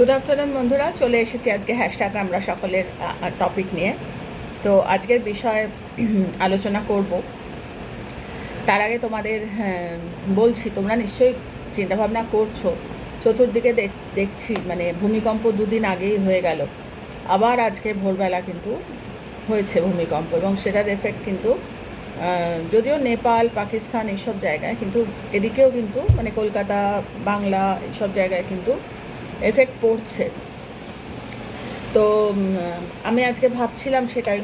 Good afternoon বন্ধুরা। চলে এসেছি আজকে হ্যাশট্যাগ আমরা সকলের টপিক নিয়ে। তো আজকের বিষয়ে আলোচনা করব। তার আগে তোমাদের হ্যাঁ, বলছি তোমরা নিশ্চয়ই চিন্তাভাবনা করছ। চতুর্দিকে দেখ- দেখছি মানে ভূমিকম্প দুদিন আগেই হয়ে গেল। আবার আজকে ভোরবেলা কিন্তু হয়েছে ভূমিকম্প এবং সেটার এফেক্ট কিন্তু যদিও নেপাল পাকিস্তান এইসব জায়গায় কিন্তু এদিকেও কিন্তু মানে কলকাতা বাংলা এইসব জায়গায় কিন্তু এফেক্ট পড়ছে। তো আমি আজকে ভাবছিলাম সেটাই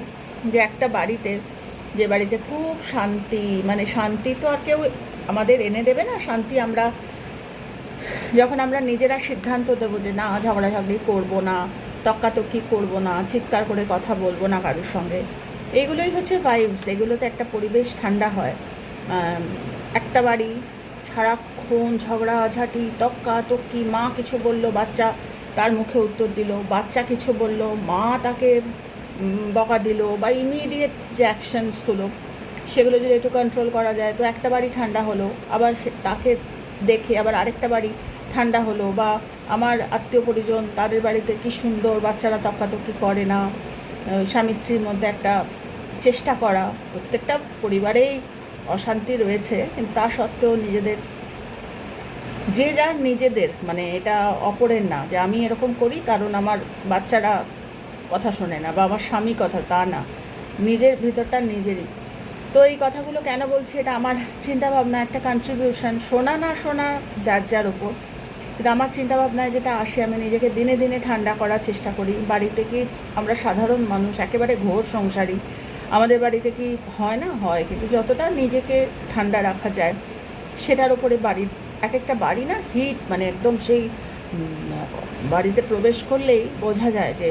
যে একটা বাড়িতে, যে বাড়িতে খুব শান্তি মানে শান্তি তো আর কেউ আমাদের এনে দেবে না, শান্তি আমরা, যখন আমরা নিজেরা সিদ্ধান্ত দেবো যে না, ঝগড়াঝগড়ি করব না, তক্কাতক্কি করব না, চিৎকার করে কথা বলব না কারোর সঙ্গে, এগুলোই হচ্ছে ভাইবস এগুলোতে একটা পরিবেশ ঠান্ডা হয়। একটা বাড়ি সারাক্ষণ ঝগড়াঝাটি তক্কা, তক্কি, মা কিছু বলল, বাচ্চা তার মুখে উত্তর দিল, বাচ্চা কিছু বলল, মা তাকে বকা দিল বা ইমিডিয়েট যে অ্যাকশনসগুলো সেগুলো যদি একটু কন্ট্রোল করা যায়, তো একটা বাড়ি ঠান্ডা হলো, আবার তাকে দেখে আবার আরেকটা বাড়ি ঠান্ডা হলো বা আমার আত্মীয় পরিজন তাদের বাড়িতে কি সুন্দর, বাচ্চারা তক্কাতক্কি করে না স্বামী স্ত্রীর মধ্যে একটা চেষ্টা করা, প্রত্যেকটা পরিবারেই অশান্তি রয়েছে, কিন্তু তা সত্ত্বেও নিজেদের, যে যার নিজেদের মানে এটা অপরের না, যে আমি এরকম করি কারণ আমার বাচ্চারা কথা শোনে না বা আমার স্বামী কথা, তা না। নিজের ভিতরটা নিজেরই। তো এই কথাগুলো কেন বলছি এটা আমার চিন্তাভাবনা, একটা কন্ট্রিবিউশন শোনা না শোনা যার যার ওপর কিন্তু আমার চিন্তাভাবনায় যেটা আসে, আমি নিজেকে দিনে দিনে ঠান্ডা করার চেষ্টা করি। বাড়িতে কি আমরা সাধারণ মানুষ, একেবারে ঘোর সংসারী আমাদের বাড়িতে কি হয় না? হয়। কিন্তু যতটা নিজেকে ঠান্ডা রাখা যায়, সেটার ওপরে বাড়ির এক একটা বাড়ি না হিট মানে একদম সেই বাড়িতে প্রবেশ করলেই বোঝা যায় যে,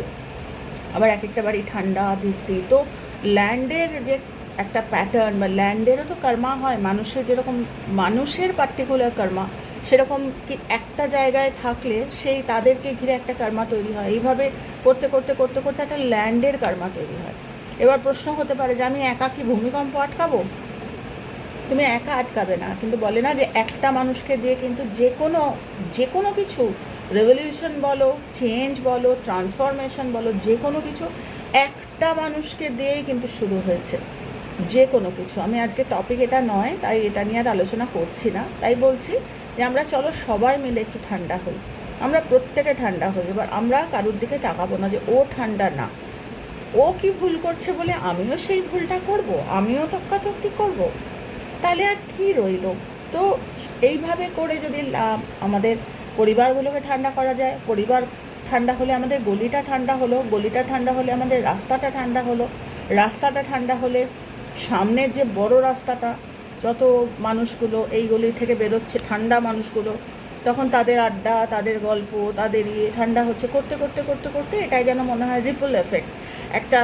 আবার এক একটা বাড়ি ঠান্ডা ধীস্তি তো ল্যান্ডের যে একটা প্যাটার্ন বা ল্যান্ডেরও তো কর্মা হয়, মানুষের যেরকম, মানুষের পার্টিকুলার কর্মা, সেরকম কি একটা জায়গায় থাকলে সেই তাদেরকে ঘিরে একটা কর্মা তৈরি হয়। এইভাবে করতে করতে করতে করতে একটা ল্যান্ডের কর্মা তৈরি হয়। এবার প্রশ্ন হতে পারে যে আমি একা কি ভূমিকম্প আটকাবো? তুমি একা আটকাবে না, কিন্তু বলে না যে একটা মানুষকে দিয়ে কিন্তু যে কোনো যে কোনো কিছু রেভলিউশন বলো চেঞ্জ বলো ট্রান্সফরমেশন বলো, যে কোনো কিছু একটা মানুষকে দিয়েই কিন্তু শুরু হয়েছে, যে কোনো কিছু। আমি আজকে টপিক এটা নয়, তাই এটা নিয়ে আর আলোচনা করছি না। তাই বলছি যে আমরা চলো সবাই মিলে একটু ঠান্ডা হই। আমরা প্রত্যেকে ঠান্ডা হই। এবার আমরা কারোর দিকে তাকাবো না যে ও ঠান্ডা না। ও কি ভুল করছে বলে আমিও সেই ভুলটা করব? আমিও তক্কাতক্কি করব? তাহলে আর কি রইল? তো এইভাবে করে যদি আমাদের পরিবারগুলোকে ঠান্ডা করা যায়, পরিবার ঠান্ডা হলে আমাদের গলিটা ঠান্ডা হলো, গলিটা ঠান্ডা হলে আমাদের রাস্তাটা ঠান্ডা হলো, রাস্তাটা ঠান্ডা হলে সামনের যে বড় রাস্তাটা, যত মানুষগুলো এই গলি থেকে বেরোচ্ছে, ঠান্ডা মানুষগুলো, তখন তাদের আড্ডা, তাদের গল্প, তাদের ইয়ে ঠান্ডা হচ্ছে, করতে করতে করতে করতে এটাই যেন মনে হয় রিপল এফেক্ট একটা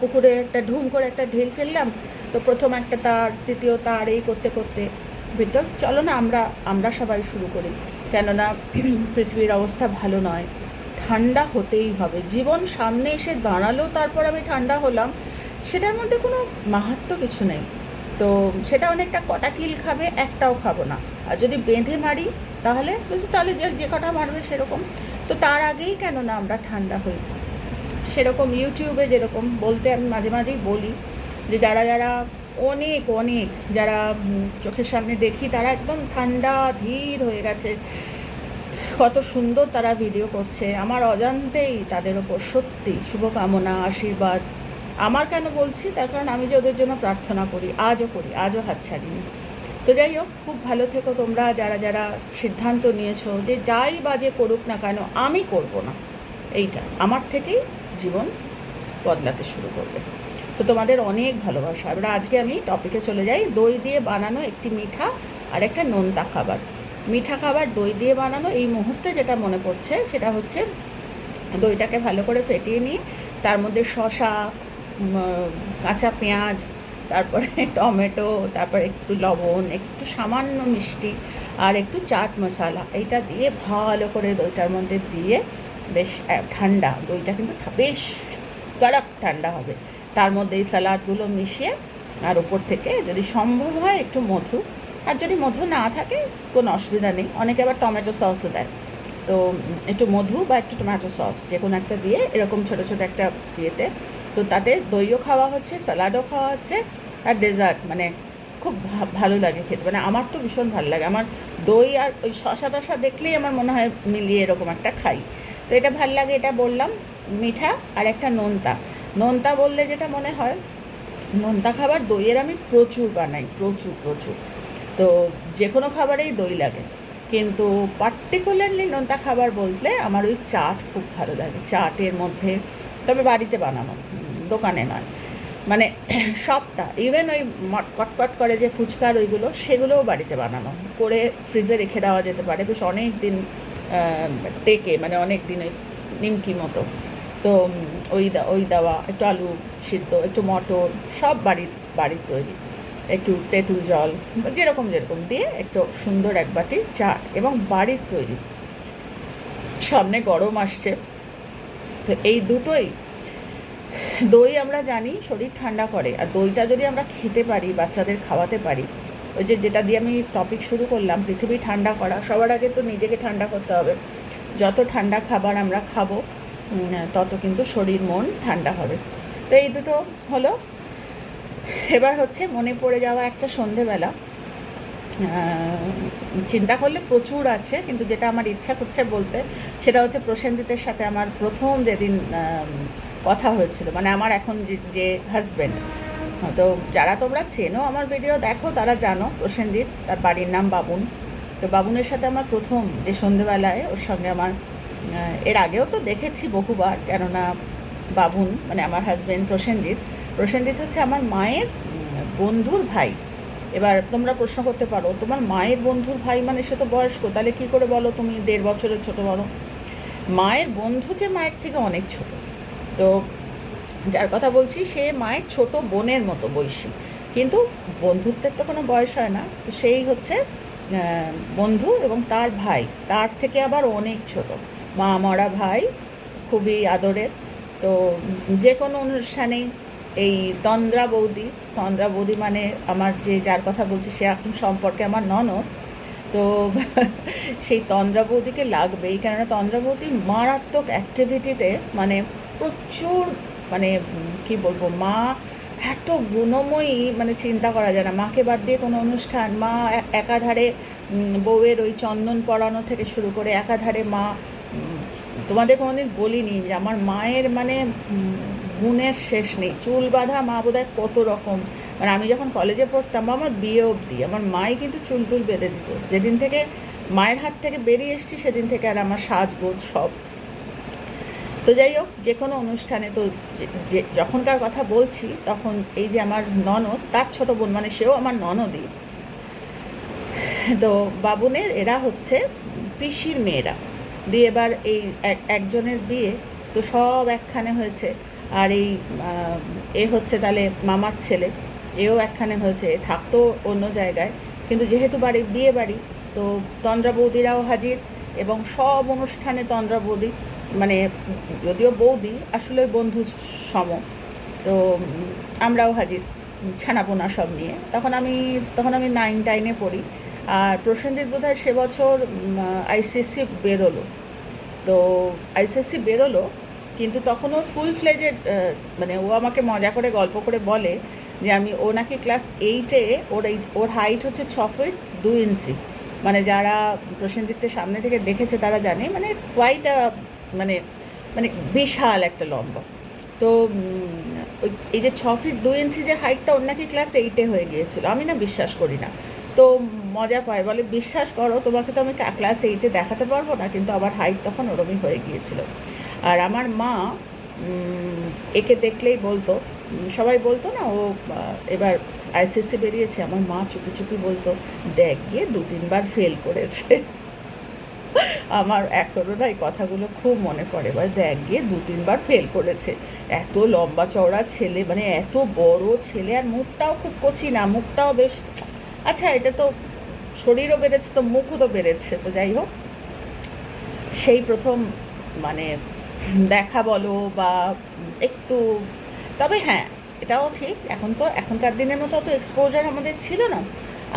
পুকুরে একটা ঢুম করে একটা ঢিল ফেললাম, তো প্রথম একটা তার, তৃতীয় তার, এই করতে করতে ভিতর চলো না, আমরা আমরা সবাই শুরু করি। কেননা পৃথিবীর অবস্থা ভালো নয়, ঠান্ডা হতেই হবে। জীবন সামনে এসে দাঁড়াল, তারপর আমি ঠান্ডা হলাম, সেটার মধ্যে কোনো মাহাত্ম কিছু নেই। তো সেটা অনেকটা কটা কিল খাবে, একটাও খাব না। আর যদি বেঁধে মারি, তাহলে তাহলে যে যে কটা মারবে সেরকম। তো তার আগেই কেননা আমরা ঠান্ডা হই। সেরকম ইউটিউবে যেরকম বলতে আমি মাঝে মাঝেই বলি যে যারা যারা অনেক অনেক যারা চোখের সামনে দেখি তারা একদম ঠান্ডা, ধীর হয়ে গেছে। কত সুন্দর তারা ভিডিও করছে। আমার অজান্তেই তাদের ওপর সত্যি শুভকামনা, আশীর্বাদ। আমার কেন বলছি? তার কারণ আমি যে ওদের জন্য প্রার্থনা করি, আজও করি, আজও হাত ছাড়িনি। তো যাই হোক, খুব ভালো থেকো তোমরা, যারা যারা সিদ্ধান্ত নিয়েছো যে যাই বাজে করুক না কেন, আমি করব না। এইটা, আমার থেকেই জীবন বদলাতে শুরু করবে। তো তোমাদের অনেক ভালোবাসা। এবার আজকে আমি টপিকে চলে যাই। দই দিয়ে বানানো একটি মিঠা আর একটা নোনতা খাবার। মিঠা খাবার দই দিয়ে বানানো এই মুহূর্তে যেটা মনে পড়ছে সেটা হচ্ছে দইটাকে ভালো করে ফেটিয়ে নিয়ে তার মধ্যে উম, কাঁচা পেঁয়াজ তারপরে টমেটো তারপর একটু লবণ একটু সামান্য মিষ্টি আর একটু চাট মশলা। এইটা দিয়ে ভালো করে দইটার মধ্যে দিয়ে বেশ ঠান্ডা। দইটা কিন্তু বেশ কড়ক ঠান্ডা হবে। তার মধ্যে এই স্যালাডগুলো মিশিয়ে আর ওপর থেকে যদি সম্ভব হয় একটু মধু। আর যদি মধু না থাকে, কোনো অসুবিধা নেই। অনেকে আবার টমেটো সসও দেয়। তো একটু মধু বা একটু টমেটো সস যে কোনো একটা দিয়ে এরকম ছোটো ছোটো একটা ইয়েতে। তো তাতে দইও খাওয়া হচ্ছে স্যালাডও খাওয়া হচ্ছে আর ডেজার্ট। মানে খুব ভালো লাগে খেতে। মানে আমার তো ভীষণ ভালো লাগে। আমার দই আর ওই শশা টশা দেখলেই আমার মনে হয় মিলিয়ে এরকম একটা খাই। তো এটা ভালো লাগে, এটা বললাম, মিঠা আর একটা নোনতা। নোনতা বললে যেটা মনে হয়, নোনতা খাবার দইয়ের আমি প্রচুর বানাই, প্রচুর প্রচুর। তো যে কোনো খাবারেই দই লাগে। কিন্তু পার্টিকুলারলি নোনতা খাবার বলতে আমার ওই চাট খুব ভালো লাগে, চাটের মধ্যে, তবে বাড়িতে বানানো, দোকানে নয়। মানে সবটা ইভেন ওই কটকট করে যে ফুচকার ওইগুলো, সেগুলোও বাড়িতে বানানো। করে ফ্রিজে রেখে দেওয়া যেতে পারে, বেশ অনেক দিন টেকে মানে অনেক দিন ওই নিমকি মতো। তো ওই ওই দেওয়া, একটু আলু সিদ্ধ, একটু মটর, সব বাড়ির বাড়ির তৈরি। একটু তেঁতুল জল, যেরকম যেরকম দিয়ে একটু সুন্দর এক বাটি চাট এবং বাড়ির তৈরি। সামনে গরম আসছে। তো এই দুটোই, দই আমরা জানি শরীর ঠান্ডা করে। আর দইটা যদি আমরা খেতে পারি, বাচ্চাদের খাওয়াতে পারি ওই যে যেটা দিয়ে আমি টপিক শুরু করলাম, পৃথিবী ঠান্ডা করা, সবার আগে তো নিজেকে ঠান্ডা করতে হবে। যত ঠান্ডা খাবার আমরা খাব তত কিন্তু শরীর, মন ঠান্ডা হবে। তো এই দুটো হলো। এবার হচ্ছে মনে পড়ে যাওয়া একটা সন্ধেবেলা। চিন্তা করলে প্রচুর আছে, কিন্তু যেটা আমার ইচ্ছা করছে বলতে, সেটা হচ্ছে প্রসেনজিতের সাথে আমার প্রথম যেদিন কথা হয়েছিল মানে আমার এখন যে হাজব্যান্ড তো যারা তোমরা চেনো আমার ভিডিও দেখো, তারা জানো প্রসেনজিৎ, তার বাড়ির নাম বাবুন। তো বাবুনের সাথে আমার প্রথম যে সন্ধেবেলায় ওর সঙ্গে আমার এর আগেও তো দেখেছি বহুবার, কেননা বাবুন মানে আমার হাজব্যান্ড প্রসেনজিৎ প্রসেনজিৎ হচ্ছে আমার মায়ের বন্ধুর ভাই। এবার তোমরা প্রশ্ন করতে পারো, তোমার মায়ের বন্ধুর ভাই মানে সে তো বয়স্ক, তাহলে কী করে বলো তুমি দেড় বছরের ছোট বড়? মায়ের বন্ধু যে মায়ের থেকে অনেক ছোট। তো যার কথা বলছি, সে মায়ের ছোট বোনের মতো বয়সী। কিন্তু বন্ধুত্বের তো কোনো বয়স হয় না। তো সেই হচ্ছে বন্ধু এবং তার ভাই। তার থেকে আবার অনেক ছোট। মা মরা ভাই খুবই আদরের। তো যে কোনো অনুষ্ঠানেই এই তন্দ্রা বৌদি তন্দ্রা বৌদি মানে আমার যে যার কথা বলছি, সে এখন সম্পর্কে আমার ননদ। তো সেই তন্দ্রা বৌদিকে লাগবেই। কেননা তন্দ্রা বৌদি মারাত্মক অ্যাক্টিভিটিতে মানে প্রচুর মানে কি বলব, মা এত গুণময়ী মানে চিন্তা করা যায় না। মাকে বাদ দিয়ে কোনো অনুষ্ঠান, মা একাধারে বউয়ের ওই চন্দন পরানো থেকে শুরু করে একাধারে মা তোমাদের কোনোদিন বলিনি যে আমার মায়ের মানে গুণের শেষ নেই। চুল বাঁধা মা বোধহয় কত রকম। মানে আমি যখন কলেজে পড়তাম বা আমার বিয়ে অবধি আমার মাই কিন্তু চুল টুল বেঁধে দিত। যেদিন থেকে মায়ের হাত থেকে বেরিয়ে এসেছি, সেদিন থেকে আর আমার সাজগোজ সব তো যাই হোক, যে কোনো অনুষ্ঠানে তো যে- যখনকার কথা বলছি, তখন এই যে আমার ননদ, তার ছোট বোন মানে সেও আমার ননদই। তো বাবুনের, এরা হচ্ছে পিসির মেয়েরা। দিয়ে এবার এই এক- একজনের বিয়ে তো সব একখানে হয়েছে। আর এই এ হচ্ছে তাহলে মামার ছেলে। এও একখানে হয়েছে থাকতো অন্য জায়গায়। কিন্তু যেহেতু বাড়ি, বিয়ে বাড়ি, তো তন্দ্রা বৌদিরাও হাজির এবং সব অনুষ্ঠানে তন্দ্রা বৌদি। মানে যদিও বৌদি, আসলে বন্ধু সম। তো আমরাও হাজির ছানাপোনা সব নিয়ে। তখন আমি তখন আমি নাইন টাইনে পড়ি। আর প্রসেনজিৎ বোধ হয় সে বছর আইসিএসসি বেরোলো। তো আইসিএসসি বেরোলো, কিন্তু তখন ও ফুল ফ্লেজেড মানে ও আমাকে মজা করে, গল্প করে বলে যে আমি, ও নাকি ক্লাস এইটে ওর এই, ওর হাইট হচ্ছে ছ ফিট দু ইঞ্চি। মানে যারা প্রসেনজিৎকে সামনে থেকে দেখেছে তারা জানে। মানে কোয়াইট মানে মানে বিশাল একটা লম্বা। তো ওই, এই যে ছ ফিট দু ইঞ্চি যে হাইটটা ওর নাকি ক্লাস এইটে হয়ে গিয়েছিল। আমি না বিশ্বাস করি না। তো মজা পায়, বলে বিশ্বাস করো, তোমাকে তো আমি ক্লাস এইটে দেখাতে পারব না, কিন্তু আমার হাইট তখন ওরমই হয়ে গিয়েছিল। আর আমার মা একে দেখলেই বলতো সবাই বলতো না, ও এবার আইসিএসসি বেরিয়েছে, আমার মা চুপি চুপি বলতো, দেখ, গিয়ে দু তিনবার ফেল করেছে। আমার এখনও না, এই কথাগুলো খুব মনে পড়ে। এবার দেখ, গিয়ে দু তিনবার ফেল করেছে। এত লম্বা চওড়া ছেলে মানে এত বড় ছেলে, আর মুখটাও খুব কচি না মুখটাও বেশ আচ্ছা এটা তো শরীরও বেড়েছে, তো মুখও তো বেড়েছে, তো যাই হোক। সেই প্রথম মানে দেখা বলো বা একটু, তবে হ্যাঁ এটাও ঠিক, এখন তো, এখনকার দিনের মতো অত এক্সপোজার আমাদের ছিল না।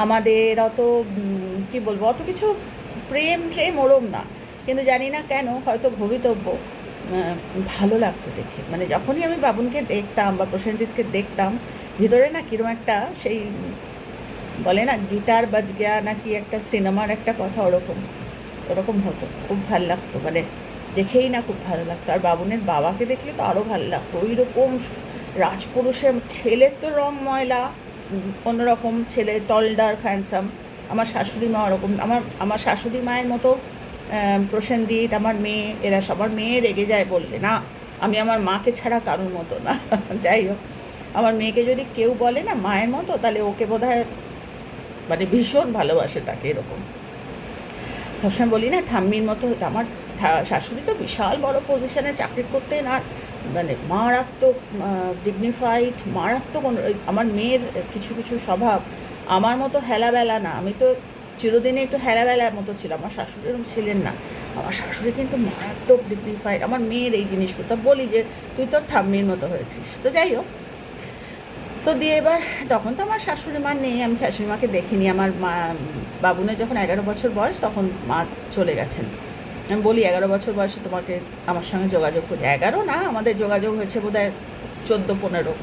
আমাদের অত কি বলব, অত কিছু প্রেম প্রেম ওরম না। কিন্তু জানি না কেন হয়তো ভবিতব্য ভালো লাগতো দেখে। মানে যখনই আমি বাবুনকে দেখতাম বা প্রসেনজিৎকে দেখতাম, ভিতরে না কিরম একটা সেই বলে না গিটার বাজ গিয়া নাকি একটা সিনেমার একটা কথা ওরকম ওরকম হতো। খুব ভালো লাগতো। মানে দেখেই না খুব ভালো লাগতো। আর বাবুনের বাবাকে দেখলে তো আরও ভালো লাগতো। ওই রকম রাজপুরুষের ছেলের তো রং ময়লা অন্যরকম ছেলে, টলডার, হ্যান্ডসাম। আমার শাশুড়ি মা ওরকম, আমার আমার শাশুড়ি মায়ের মতো প্রসেনজিৎ, আমার মেয়ে, এরা সবার মেয়ে রেগে যায় বললে, না, আমি আমার মাকে ছাড়া কারোর মতো না। যাই হোক, আমার মেয়েকে যদি কেউ বলে, না, মায়ের মতো, তাহলে ওকে বোধহয় মানে ভীষণ ভালোবাসে তাকে এরকম। সবসময় বলি, না, ঠাম্মির মতো আমার শাশুড়ি তো বিশাল বড় পজিশনে চাকরি করতেন আর মানে মারাত্মক ডিগনিফাইড মারাত্মক আমার মেয়ের কিছু কিছু স্বভাব আমার মতো হেলাবেলা না, আমি তো চিরদিনে একটু হেলাবেলার মতো ছিল আমার শাশুড়ি এরকম ছিলেন না। আমার শাশুড়ি কিন্তু মারাত্মক ডিগনিফাইড আমার মেয়ের এই জিনিসগুলো। তা বলি যে, তুই তোর ঠাম্মির মতো হয়েছিস। তো যাই হোক, তো দিয়ে এবার তখন তো আমার শাশুড়ি মা নেই, আমি শাশুড়ি মাকে দেখিনি। আমার মা, বাবুনের যখন এগারো বছর বয়স, তখন মা চলে গেছেন। আমি বলি, এগারো বছর বয়সে তোমাকে আমার সঙ্গে যোগাযোগ করি। এগারো না, আমাদের যোগাযোগ হয়েছে বোধ হয় চোদ্দ, পনেরো।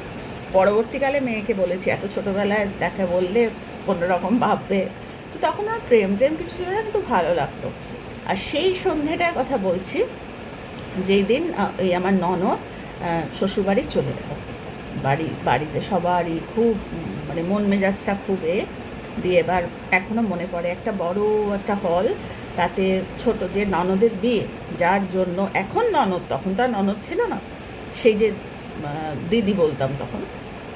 পরবর্তীকালে মেয়েকে বলেছি, এত ছোটোবেলায় দেখা বললে রকম ভাববে? তো তখন আমার প্রেম প্রেম কিছু ছিল না, কিন্তু ভালো লাগতো। আর সেই সন্ধ্যেটার কথা বলছি, যেই দিন এই আমার ননদ শ্বশুরবাড়ি চলে গেল। বাড়ি, বাড়িতে সবারই খুব মানে মন মেজাজটা খুব এ। দিয়ে এবার এখনও মনে পড়ে একটা বড় একটা হল, তাতে ছোট যে ননদের বিয়ে, যার জন্য এখন ননদ, তখন তো ননদ ছিল না, সেই যে দিদি বলতাম তখন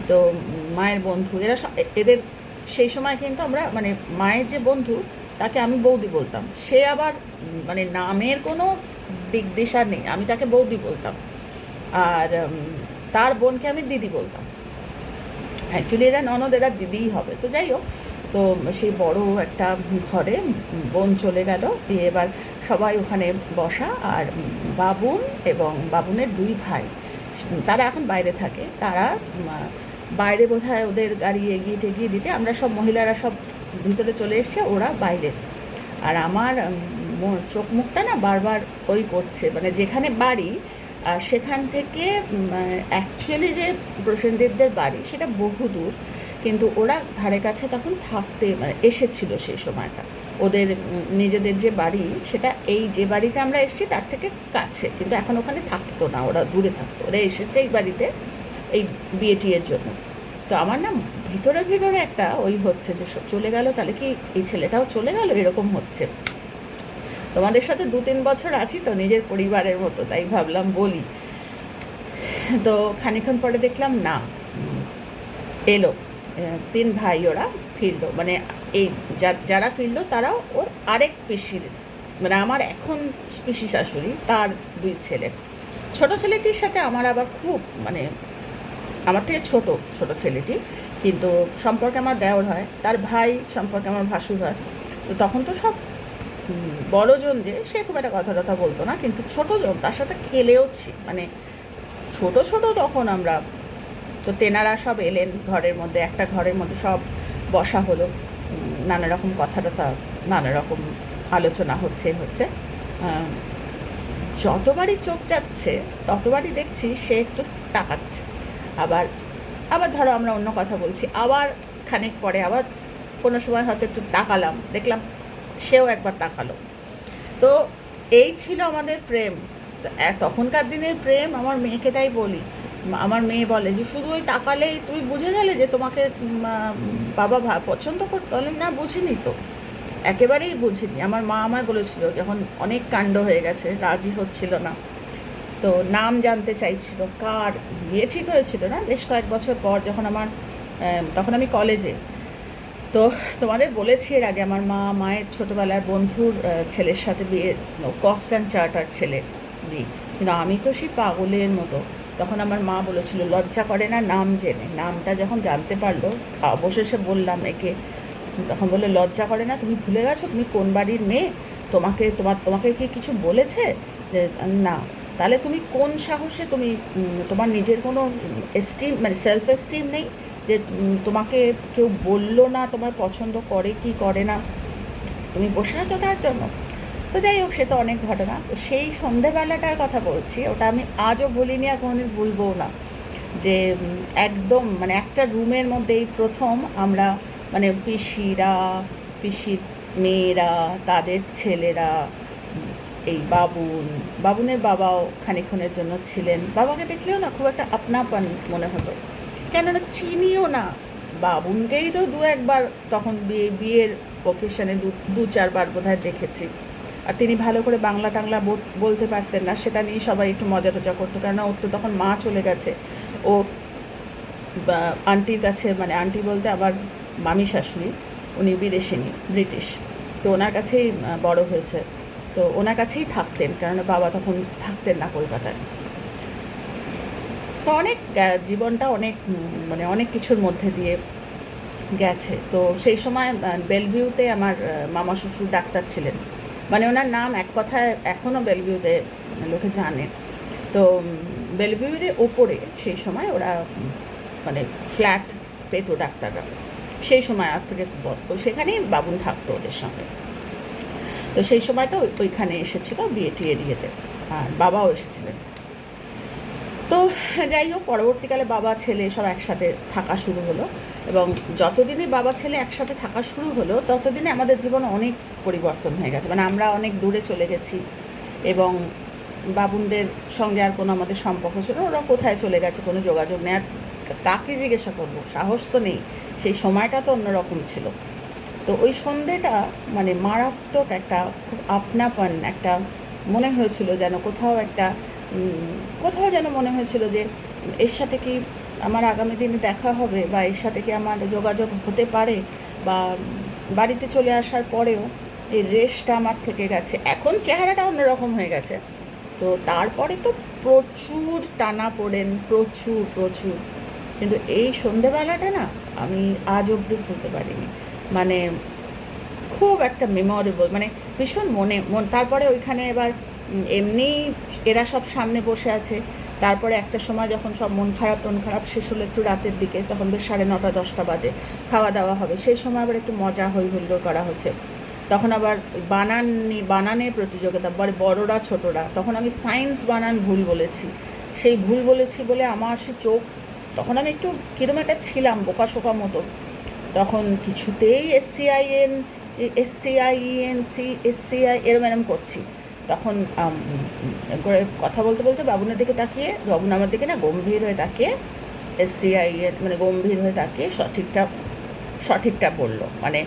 তো মায়ের বন্ধু, এরা এদের, সেই সময় কিন্তু আমরা মানে মায়ের যে বন্ধু, তাকে আমি বৌদি বলতাম। সে আবার মানে নামের কোনো দিক দিশা নেই, আমি তাকে বৌদি বলতাম। আর তার বোনকে আমি দিদি বলতাম। অ্যাকচুয়ালি এরা ননদ, এরা দিদিই হবে। তো যাই হোক, তো সেই বড় একটা ঘরে বোন চলে গেল। দিয়ে এবার সবাই ওখানে বসা, আর বাবুন এবং বাবুনের দুই ভাই, তারা এখন বাইরে থাকে। তারা বাইরে বোধহয় ওদের গাড়ি এগিয়ে টেগিয়ে দিতে, আমরা সব মহিলারা সব ভিতরে চলে এসছে, ওরা বাইরে। আর আমার চোখ মুখটা না বারবার ওই করছে মানে যেখানে বাড়ি, আর সেখান থেকে অ্যাকচুয়ালি যে প্রসেনজিৎদের বাড়ি, সেটা বহু দূর। কিন্তু ওরা ধারে কাছে তখন থাকতে মানে এসেছিল সেই সময়টা। ওদের নিজেদের যে বাড়ি, সেটা এই যে বাড়িতে আমরা এসেছি, তার থেকে কাছে। কিন্তু এখন ওখানে থাকতো না, ওরা দূরে থাকতো। ওরা এসেছে এই বাড়িতে। এই বিয়ে টিয়ের জন্য। তো আমার না ভিতরে ভিতরে একটা ওই হচ্ছে যে চলে গেল, তাহলে কি এই ছেলেটাও চলে গেল? এরকম হচ্ছে। তোমাদের সাথে দু তিন বছর আছি তো, নিজের পরিবারের মতো, তাই ভাবলাম বলি। তো খানিক্ষণ পরে দেখলাম না। এলো। তিন ভাই ওরা ফিরলো। মানে এই যারা ফিরলো তারাও ওর আরেক পিসির মানে আমার এখন পিসি শাশুড়ি, তার দুই ছেলে। ছোট ছেলেটির সাথে আমার আবার খুব মানে আমার থেকে ছোট ছোট ছেলেটি। কিন্তু সম্পর্কে আমার দেওর হয়, তার ভাই সম্পর্কে আমার ভাসুর হয়। তো তখন তো সব বড়জন যে, সে খুব একটা কথা টথা বলতো না। কিন্তু ছোটজন তার সাথে খেলেওছি। মানে ছোট ছোট তখন আমরা, তো তেনারা সব এলেন ঘরের মধ্যে, একটা ঘরের মধ্যে সব বসা হলো। নানা রকম কথা টথা নানা রকম আলোচনা হচ্ছে হচ্ছে। যতবারই চোখ যাচ্ছে, ততবারই দেখছি সে একটু তাকাচ্ছে। আবার আবার ধরো আমরা অন্য কথা বলছি, আবার খানিক পরে আবার কোনো সময় হয়তো একটু তাকালাম, দেখলাম সেও একবার তাকালো। তো এই ছিল আমাদের প্রেম। তখনকার দিনের প্রেম আমার মেয়েকে তাই বলি। আমার মেয়ে বলে যে, শুধু ওই তাকালেই তুমি বুঝে গেলে যে তোমাকে বাবা পছন্দ করতো? না, বুঝিনি তো। একেবারেই বুঝিনি। আমার মা আমায় বলেছিল, যখন অনেক কাণ্ড হয়ে গেছে, রাজি হচ্ছিল না। তো নাম জানতে চাইছিল। কার? বিয়ে ঠিক হয়েছিল না? বেশ কয়েক বছর পর যখন আমার তখন আমি কলেজে। তো তোমাদের বলেছি এর আগে আমার মা, মায়ের ছোটোবেলার বন্ধুর ছেলের সাথে বিয়ে কস্ট অ্যান্ড চার্টার ছেলে বিয়ে। কিন্তু আমি তো সেই পাগলের মতো। তখন আমার মা বলেছিল, লজ্জা করে না নাম জেনে? নামটা যখন জানতে পারল, অবশেষে বললাম একে। তখন বলল, লজ্জা করে না? তুমি ভুলে গেছো? তুমি কোন বাড়ির মেয়ে? তোমাকে তোমার তোমাকে কি কিছু বলেছে? যে, না। তাহলে তুমি কোন সাহসে তুমি তোমার নিজের কোনো এস্টিম মানে সেলফ এস্টিম নেই? যে তোমাকে কেউ বলল না তোমার পছন্দ করে কি করে না? তুমি বসে আছো তার জন্য। তো যাই হোক, সে তো অনেক ঘটনা। তো সেই সন্ধেবেলাটার কথা বলছি, ওটা আমি আজও বলিনি আর কোনোদিন ভুলবও না। যে একদম মানে একটা রুমের মধ্যেই প্রথম আমরা মানে পিসিরা, পিসির মেয়েরা, তাদের ছেলেরা এই বাবুন, বাবুনের বাবাও খানিক্ষণের জন্য ছিলেন। বাবাকে দেখলেও না খুব একটা আপনাপন মনে হতো। কেননা চিনিও না। বাবুনকেই তো দু একবার তখন বিয়ে, বিয়ের ওকেশনে দু দু চারবার বোধহয় দেখেছি। আর তিনি ভালো করে বাংলা টাংলা বল- বলতে পারতেন না, সেটা নিয়ে সবাই একটু মজা টজা করতো। কেননা ওর তো তখন মা চলে গেছে। ও আন্টির কাছে মানে আন্টি বলতে আবার মামি শাশুড়ি উনি বিদেশিনী, ব্রিটিশ। তো ওনার কাছেই বড় হয়েছে। তো ওনার কাছেই থাকতেন কেননা বাবা তখন থাকতেন না কলকাতায়। তো অনেক জীবনটা অনেক মানে অনেক কিছুর মধ্যে দিয়ে গেছে। তো সেই সময় বেলভিউতে আমার মামা শ্বশুর ডাক্তার ছিলেন। মানে ওনার নাম এক কথায় এখনও বেলভিউতে লোকে জানে। তো উম, বেলভিউয়ের ওপরে সেই সময় ওরা মানে ফ্ল্যাট পেতো ডাক্তাররা। সেই সময় আজ থেকে সেখানেই বাবুন থাকতো ওদের সঙ্গে। তো সেই সময়টা ওইখানে এসেছিল, বিয়ে টিয়ে দিয়েতে আর বাবাও এসেছিলেন। তো যাই হোক, পরবর্তীকালে বাবা, ছেলে সব একসাথে থাকা শুরু হলো এবং যতদিনই বাবা, ছেলে একসাথে থাকা শুরু হলো, ততদিনে আমাদের জীবন অনেক পরিবর্তন হয়ে গেছে। মানে আমরা অনেক দূরে চলে গেছি এবং বাবুনদের সঙ্গে আর কোনো আমাদের সম্পর্ক ছিল ওরা কোথায় চলে গেছে, কোনো যোগাযোগ নেই। আর কাকে জিজ্ঞাসা করব, সাহস তো নেই। সেই সময়টা তো অন্যরকম ছিল। তো ওই সন্ধেটা মানে মারাত্মক একটা খুব আপনাপন একটা মনে হয়েছিল যেন কোথাও একটা কোথাও যেন মনে হয়েছিল যে এর সাথে কি আমার আগামী দিনে দেখা হবে বা এর সাথে কি আমার যোগাযোগ হতে পারে বা বাড়িতে চলে আসার পরেও এই রেশটা আমার থেকে গেছে। এখন চেহারাটা অন্যরকম হয়ে গেছে। তো তারপরে তো প্রচুর টানা পড়েন, প্রচুর প্রচুর। কিন্তু এই সন্ধেবেলাটা না আমি আজ অবধি ভুলতে পারিনি। মানে খুব একটা মেমোরেবল মানে ভীষণ মনে, মন, তারপরে ওইখানে এবার এমনি এরা সব সামনে বসে আছে, তারপরে একটা সময় যখন সব মন খারাপ, টন খারাপ শেষ হলো একটু রাতের দিকে, তখন বেশ সাড়ে নটা, দশটা বাজে, খাওয়া দাওয়া হবে, সেই সময় আবার একটু মজা হই হুল্লোড় করা হচ্ছে। তখন আবার বানান বানানের প্রতিযোগিতা বড় বড়রা, ছোটরা, তখন আমি সায়েন্স বানান ভুল বলেছি। সেই ভুল বলেছি বলে আমার সে চোখ, তখন আমি একটু কিরম একটা ছিলাম বোকা শোকা মতো। তখন কিছুতেই এসসিআইএন এসসিআইএন সি এসসিআই এরম এরম করছি। তখন করে কথা বলতে বলতে বাবুনের দিকে তাকিয়ে, বাবুন আমার দিকে না গম্ভীর হয়ে তাকিয়ে এসসিআইএন মানে গম্ভীর হয়ে তাকিয়ে সঠিকটা সঠিকটা বলল। মানে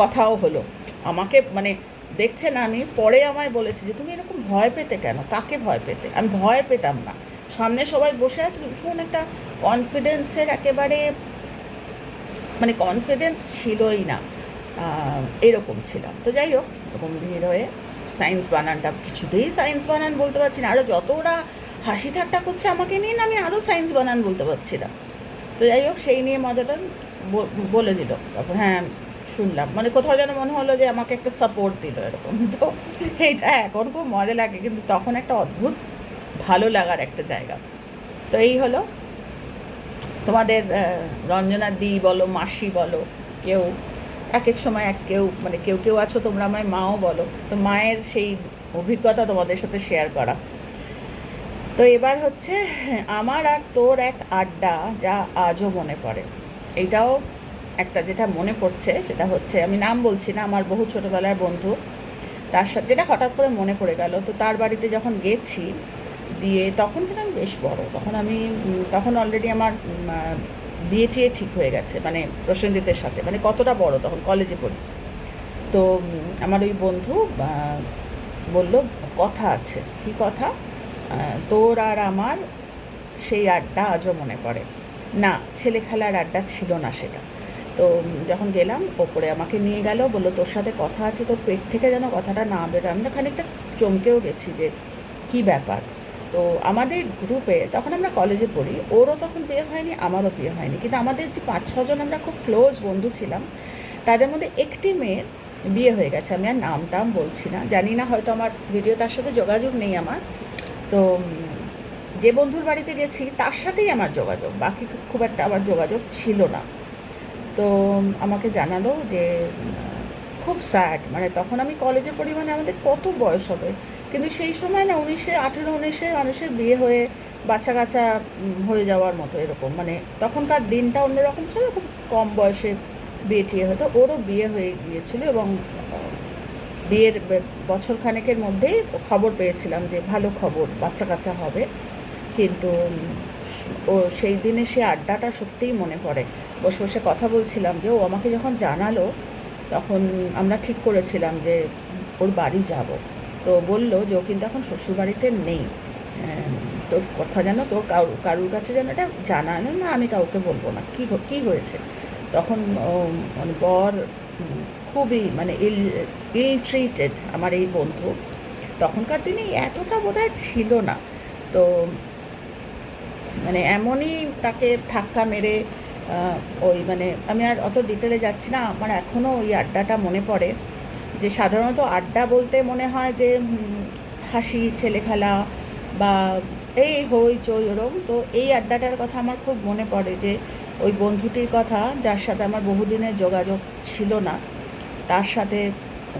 কথাও হলো। আমাকে মানে দেখছে না আমি, পরে আমায় বলেছি যে, তুমি এরকম ভয় পেতে কেন? কাকে ভয় পেতে? আমি ভয় পেতাম না। সামনে সবাই বসে আছে ভীষণ একটা কনফিডেন্সের একেবারে মানে কনফিডেন্স ছিলই না। এরকম ছিলাম। তো যাই হোক গম্ভীর হয়ে সায়েন্স বানানটা, কিছুতেই সায়েন্স বানান বলতে পারছি না। আরও যত ওরা হাসি ঠাট্টা করছে আমাকে নিয়ে, আমি আরও সায়েন্স বানান বলতে পারছি না। তো যাই হোক, সেই নিয়ে মজাটা বলে দিল। তারপর হ্যাঁ শুনলাম। মানে কোথাও যেন মনে হলো যে আমাকে একটা সাপোর্ট দিল এরকম। তো এইটা এখন খুব মজা লাগে, কিন্তু তখন একটা অদ্ভুত ভালো লাগার একটা জায়গা। তো এই হলো তোমাদের রঞ্জনা দি বলো, মাসি বলো, কেউ এক এক সময় এক কেউ মানে কেউ কেউ আছো, তোমরা আমায় মাও বলো। তো মায়ের সেই অভিজ্ঞতা তোমাদের সাথে শেয়ার করা। তো এবার হচ্ছে, আমার আর তোর এক আড্ডা যা আজও মনে পড়ে। এইটাও একটা যেটা মনে পড়ছে, সেটা হচ্ছে, আমি নাম বলছি না, আমার বহু ছোটোবেলার বন্ধু, তার সাথে, যেটা হঠাৎ করে মনে পড়ে গেল, তো তার বাড়িতে যখন গেছি দিয়ে তখন কিন্তু আমি বেশ বড়। তখন আমি তখন অলরেডি আমার বিয়ে টিয়ে ঠিক হয়ে গেছে মানে প্রসেনজিতের সাথে মানে কতটা বড় তখন কলেজে পড়ি। তো আমার ওই বন্ধু বলল, কথা আছে। কি কথা? তোর আর আমার সেই আড্ডা আজও মনে পড়ে। না, ছেলে খেলার আড্ডা ছিল না সেটা। তো যখন গেলাম, ওপরে আমাকে নিয়ে গেল, বলল, তোর সাথে কথা আছে, তোর পেট থেকে যেন কথাটা না বেরো আমি না খানিকটা চমকেও গেছি যে, কি ব্যাপার? তো আমাদের গ্রুপে তখন আমরা কলেজে পড়ি, ওরও তখন বিয়ে হয়নি, আমারও বিয়ে হয়নি। কিন্তু আমাদের যে পাঁচ ছজন আমরা খুব ক্লোজ বন্ধু ছিলাম, তাদের মধ্যে একটি মেয়ের বিয়ে হয়ে গেছে। আমি আর নাম টাম বলছি না। জানি না হয়তো আমার ভিডিও তার সাথে যোগাযোগ নেই আমার। তো যে বন্ধুর বাড়িতে গেছি, তার সাথেই আমার যোগাযোগ। বাকি খুব একটা আমার যোগাযোগ ছিল না। তো আমাকে জানালো যে খুব স্যাড মানে তখন আমি কলেজে পড়ি মানে আমাদের কত বয়স হবে? কিন্তু সেই সময় না উনিশে, আঠেরো, উনিশে মানুষের বিয়ে হয়ে বাচ্চা কাচ্চা হয়ে যাওয়ার মতো এরকম। মানে তখনকার দিনটা অন্যরকম ছিল, খুব কম বয়সে বিয়ে টিয়ে হতো। ওরও বিয়ে হয়ে গিয়েছিল এবং বিয়ের বছর খানেকের মধ্যেই খবর পেয়েছিলাম যে ভালো খবর, বাচ্চা কাচ্চা হবে। কিন্তু ও সেই দিনে সে আড্ডাটা সত্যিই মনে পড়ে। বসে বসে কথা বলছিলাম যে ও আমাকে যখন জানালো, তখন আমরা ঠিক করেছিলাম যে ওর বাড়ি যাব। তো বলল যে ও কিন্তু এখন শ্বশুরবাড়িতে নেই। আহ, তোর কথা যেন তোর কারু কারুর কাছে যেন এটা জানানো না আমি কাউকে বলব না। কী কী হয়েছে? তখন মানে বর খুবই মানে ইল ইল ট্রিটেড আমার এই বন্ধু। তখনকার দিনে এতটা বোধহয় ছিল না। তো মানে এমনই তাকে ধাক্কা মেরে ওই মানে আমি আর অত ডিটেলে যাচ্ছি না। আমার এখনও ওই আড্ডাটা মনে পড়ে। যে সাধারণত আড্ডা বলতে মনে হয় যে হাসি, ছেলে খেলা বা এই হই চই ওরম, তো এই আড্ডাটার কথা আমার খুব মনে পড়ে যে, ওই বন্ধুটির কথা যার সাথে আমার বহুদিনের যোগাযোগ ছিল না, তার সাথে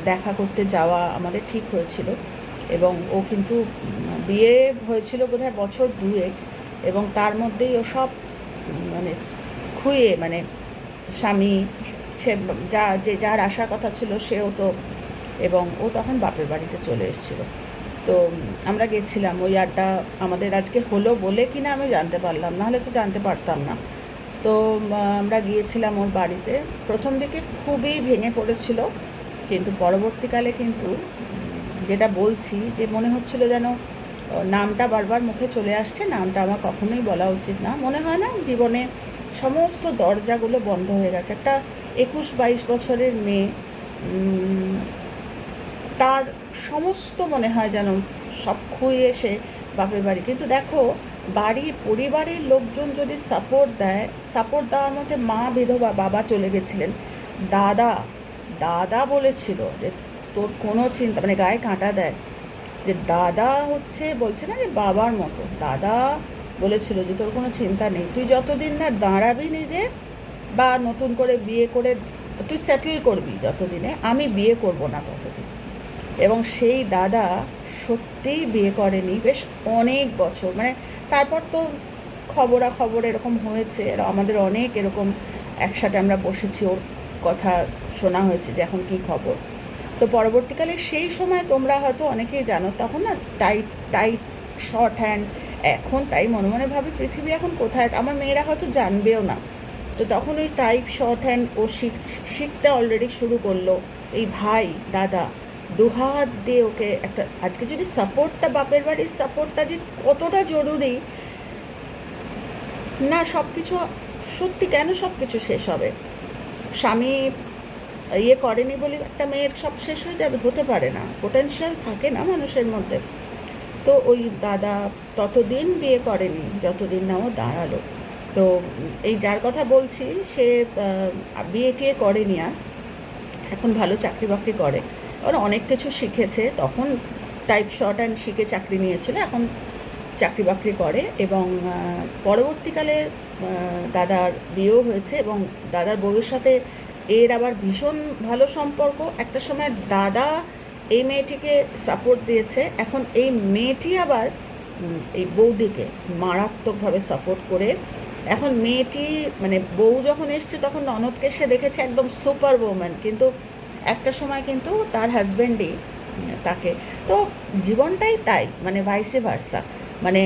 দেখা করতে যাওয়া আমাদের ঠিক হয়েছিল এবং ও কিন্তু বিয়ে হয়েছিল বোধহয় বছর দুয়েক এবং তার মধ্যেই ও সব মানে খুইয়ে মানে স্বামী যা, যে যার আসার কথা ছিল সেও তো, এবং ও তখন বাপের বাড়িতে চলে এসেছিল। তো আমরা গেছিলাম, ওই আড্ডা আমাদের আজকে হলো বলে কিনা আমি জানতে পারলাম, নাহলে তো জানতে পারতাম না। তো আমরা গিয়েছিলাম ওর বাড়িতে। প্রথম দিকে খুবই ভেঙে পড়েছিল, কিন্তু পরবর্তীকালে কিন্তু যেটা বলছি যে মনে হচ্ছিল যেন নামটা বারবার মুখে চলে আসছে, নামটা আমার কখনোই বলা উচিত না। মনে হয় না, জীবনে সমস্ত দরজাগুলো বন্ধ হয়ে গেছে। একটা একুশ বাইশ বছরের মেয়ে তার সমস্ত মনে হয় যেন সব খুইয়ে এসে বাপের বাড়ি। কিন্তু দেখো, বাড়ি, পরিবারের লোকজন যদি সাপোর্ট দেয় সাপোর্ট দেওয়ার মধ্যে মা, বিধবা, বাবা চলে গেছিলেন। দাদা দাদা বলেছিল যে, তোর কোনো চিন্তা মানে গায়ে কাঁটা দেয়। যে দাদা হচ্ছে, বলছে না যে বাবার মতো। দাদা বলেছিল যে, তোর কোনো চিন্তা নেই। তুই যতদিন না দাঁড়াবি নিজে বা নতুন করে বিয়ে করে তুই সেটেল করবি যতদিনে, আমি বিয়ে করব না ততদিন। এবং সেই দাদা সত্যিই বিয়ে করেনি বেশ অনেক বছর মানে তারপর তো খবরা খবর এরকম হয়েছে আমাদের অনেক এরকম একসাথে আমরা বসেছি, ওর কথা শোনা হয়েছে যে এখন কী খবর। তো পরবর্তীকালে সেই সময় তোমরা হয়তো অনেকেই জানো, তখন না টাইট টাইট শর্ট হ্যান্ড এখন তাই মনে মনে ভাবি পৃথিবী এখন কোথায়, আমার মেয়েরা হয়তো জানবেও না। তো তখন ওই টাইপ শর্ট হ্যান্ড ও শিখ, শিখতে অলরেডি শুরু করল এই ভাই, দাদা। দুহাত দিয়ে ওকে একটা, আজকে যদি সাপোর্টটা বাপের বাড়ির সাপোর্টটা যে কতটা জরুরি, না সব কিছু সত্যি কেন সব কিছু শেষ হবে? স্বামী ইয়ে করেনি বলে একটা মেয়ের সব শেষ হয়ে যাবে, হতে পারে না। পোটেনশিয়াল থাকে না মানুষের মধ্যে। তো ওই দাদা ততদিন বিয়ে করেনি, যতদিন না ও দাঁড়াল। তো এই যার কথা বলছি, সে বিয়ে টিয়ে করেনি আর। এখন ভালো চাকরি বাকরি করে। কারণ অনেক কিছু শিখেছে। তখন টাইপ শর্ট অ্যান্ড শিখে চাকরি নিয়েছিল, এখন চাকরি বাকরি করে এবং পরবর্তীকালে দাদার বিয়েও হয়েছে এবং দাদার বউয়ের সাথে এর আবার ভীষণ ভালো সম্পর্ক। একটা সময় দাদা এই মেয়েটিকে সাপোর্ট দিয়েছে, এখন এই মেয়েটি আবার এই বৌদিকে মারাত্মকভাবে সাপোর্ট করে এখন মেয়েটি মানে বউ যখন এসছে তখন ননদকে সে দেখেছে একদম সুপার ওম্যান কিন্তু একটা সময় কিন্তু তার হাজব্যান্ডই তাকে। তো জীবনটাই তাই মানে ভাইসে ভার্সা মানে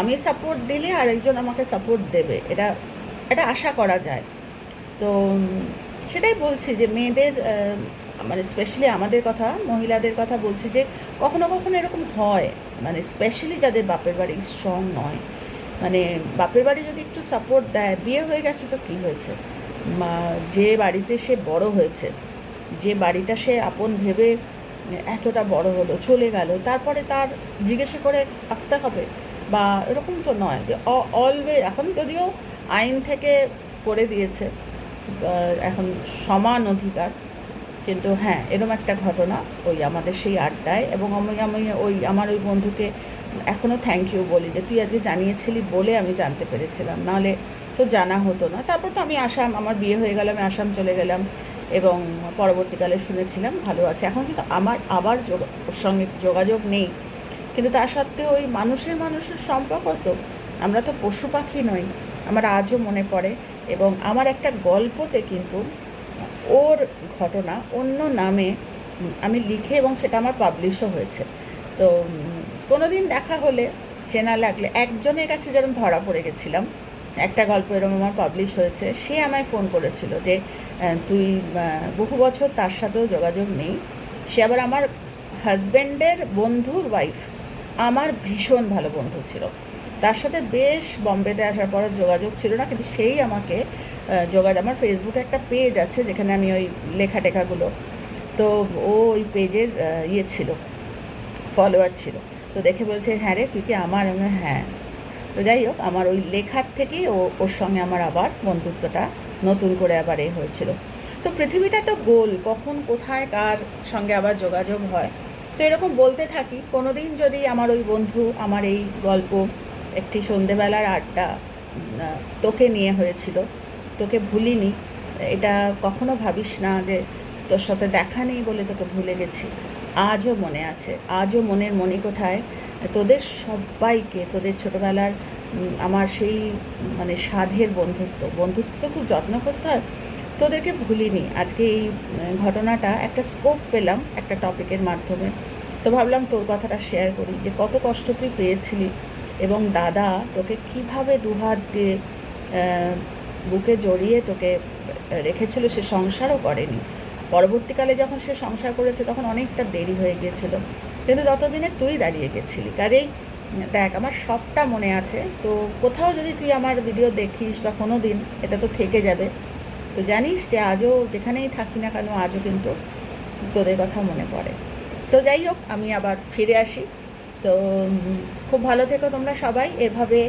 আমি সাপোর্ট দিলে আরেকজন আমাকে সাপোর্ট দেবে, এটা এটা আশা করা যায়। তো সেটাই বলছি যে মেয়েদের মানে স্পেশালি আমাদের কথা, মহিলাদের কথা বলছি যে কখনো কখনো এরকম হয় মানে স্পেশালি যাদের বাপের বাড়ি স্ট্রং নয়। মানে বাপের বাড়ি যদি একটু সাপোর্ট দেয়, বিয়ে হয়ে গেছে তো কী হয়েছে? মা যে বাড়িতে সে বড় হয়েছে, যে বাড়িটা সে আপন ভেবে এতটা বড় হলো, চলে গেল, তারপরে তার জিজ্ঞাসা করে আসতে হবে বা এরকম তো নয় যে অলওয়ে, এখন যদিও আইন থেকে করে দিয়েছে এখন সমান অধিকার, কিন্তু হ্যাঁ এরম একটা ঘটনা ওই আমাদের সেই আড্ডায় এবং আমি আমি ওই, আমার ওই বন্ধুকে এখনও থ্যাংক ইউ বলি যে, তুই আজকে জানিয়েছিলি বলে আমি জানতে পেরেছিলাম। নাহলে তো জানা হতো না। তারপর তো আমি আসাম, আমার বিয়ে হয়ে গেল, আমি আসাম চলে গেলাম এবং পরবর্তীকালে শুনেছিলাম, ভালো আছে। এখন কিন্তু আমার আবার ওর সঙ্গে যোগাযোগ নেই। কিন্তু তার সত্ত্বেও ওই মানুষের মানুষের সম্পর্ক তো। আমরা তো পশু পাখি নই, আমার আজও মনে পড়ে এবং আমার একটা গল্পতে কিন্তু ওর ঘটনা অন্য নামে আমি লিখে এবং সেটা আমার পাবলিশও হয়েছে। তো উম, কোনোদিন দেখা হলে চেনা লাগলে একজনের কাছে যেরকম ধরা পড়ে গেছিলাম একটা গল্প এরকম আমার পাবলিশ হয়েছে সে আমায় ফোন করেছিল যে তুই বহু বছর তার সাথেও যোগাযোগ নেই সে আবার আমার হাজব্যান্ডের বন্ধুর ওয়াইফ আমার ভীষণ ভালো বন্ধু ছিল। তার সাথে বেশ বম্বেতে আসার পর যোগাযোগ ছিল না কিন্তু সেই আমাকে যোগাযোগ আমার ফেসবুকে একটা পেজ আছে যেখানে আমি ওই লেখা টেখাগুলো তো ও ওই পেজের ইয়ে ছিল ফলোয়ার ছিল। তো দেখে বলছে হ্যাঁ রে, তুই কি আমার? আমি হ্যাঁ। তো যাই হোক, আমার ওই লেখার থেকেই ও, ওর সঙ্গে আমার আবার বন্ধুত্বটা নতুন করে আবার এ হয়েছিল। তো পৃথিবীটা তো গোল, কখন, কোথায়, কার সঙ্গে আবার যোগাযোগ হয়। তো এরকম বলতে থাকি কোনো দিন যদি আমার ওই বন্ধু, আমার এই গল্প একটি সন্ধেবেলার আড্ডা তোকে নিয়ে হয়েছিল, তোকে ভুলিনি, এটা কখনো ভাবিস না যে তোর সাথে দেখা নেই বলে তোকে ভুলে গেছি। আজও মনে আছে, আজও মনের মণিকোঠায় তোদের সবাইকে, তোদের ছোটোবেলার আমার সেই মানে সাধের বন্ধুত্ব বন্ধুত্ব তো খুব যত্ন করতে হয়, তোদেরকে ভুলিনি। আজকে এই ঘটনাটা একটা স্কোপ পেলাম একটা টপিকের মাধ্যমে। তো ভাবলাম তোর কথাটা শেয়ার করি যে কত কষ্ট তুই পেয়েছিলি এবং দাদা তোকে কীভাবে দুহাত দিয়ে বুকে জড়িয়ে তোকে রেখেছিল সে সংসারও করেনি। পরবর্তীকালে যখন সে সংসার করেছে, তখন অনেকটা দেরি হয়ে গিয়েছিল। কিন্তু ততদিনে তুই দাঁড়িয়ে গেছিলি। কাজেই দেখ, আমার সবটা মনে আছে। তো কোথাও যদি তুই আমার ভিডিও দেখিস বা কোনো দিন এটা তো থেকে যাবে। তো জানিস যে আজও যেখানেই থাকি না কেন, আজও কিন্তু তোদের কথা মনে পড়ে। তো যাই হোক, আমি আবার ফিরে আসি। তো খুব ভালো থেকো তোমরা সবাই। এভাবে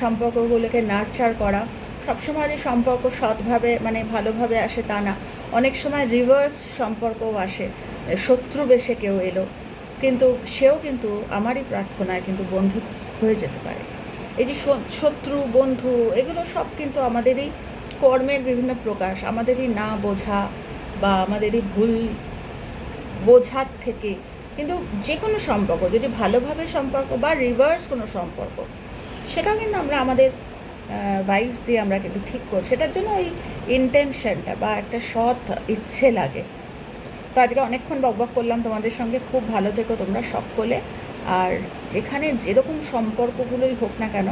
সম্পর্কগুলোকে নার্চার করা। সবসময় যে সম্পর্ক সৎভাবে মানে ভালোভাবে আসে তা না। অনেক সময় রিভার্স সম্পর্কও আসে। শত্রু বেশে কেউ এলো, কিন্তু সেও কিন্তু আমারই প্রার্থনায় কিন্তু বন্ধু হয়ে যেতে পারে। এই যে শত্রু, বন্ধু, এগুলো সব কিন্তু আমাদেরই কর্মের বিভিন্ন প্রকাশ, আমাদেরই না বোঝা বা আমাদেরই ভুল বোঝার থেকে। কিন্তু যে কোনো সম্পর্ক, যদি ভালোভাবে সম্পর্ক বা রিভার্স কোনো সম্পর্ক, সেটাও কিন্তু আমরা আমাদের ভাইবস দিয়ে আমরা কিন্তু ঠিক করি। সেটার জন্য ওই ইন্টেনশনটা বা একটা সৎ ইচ্ছে লাগে। তো আজকে অনেকক্ষণ বকবক করলাম তোমাদের সঙ্গে। খুব ভালো থেকো তোমরা সকলে। আর যেখানে যেরকম সম্পর্কগুলোই হোক না কেন,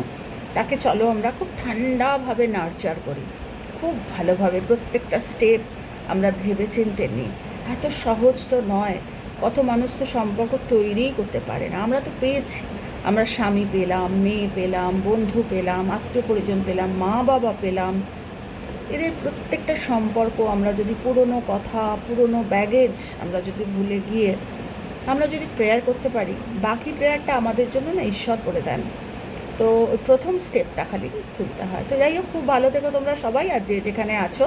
তাকে চলো আমরা খুব ঠান্ডাভাবে নার্চার করি। খুব ভালোভাবে প্রত্যেকটা স্টেপ আমরা ভেবেচিন্তে নিই। এত সহজ তো নয়। কত মানুষ তো সম্পর্ক তৈরিই করতে পারে না। আমরা তো পেয়েছি। আমরা স্বামী পেলাম, মেয়ে পেলাম, বন্ধু পেলাম, আত্মীয় পরিজন পেলাম, মা বাবা পেলাম। এদের প্রত্যেকটা সম্পর্ক আমরা যদি পুরনো কথা, পুরনো ব্যাগেজ আমরা যদি ভুলে গিয়ে, আমরা যদি প্রেয়ার করতে পারি, বাকি প্রেয়ারটা আমাদের জন্য না ঈশ্বর করে দেন। তো প্রথম স্টেপটা খালি তুলতে হয়। তো যাই হোক, খুব ভালো থেকো তোমরা সবাই, আর যে যেখানে আছো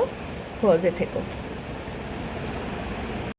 ক্লোজে থেকো।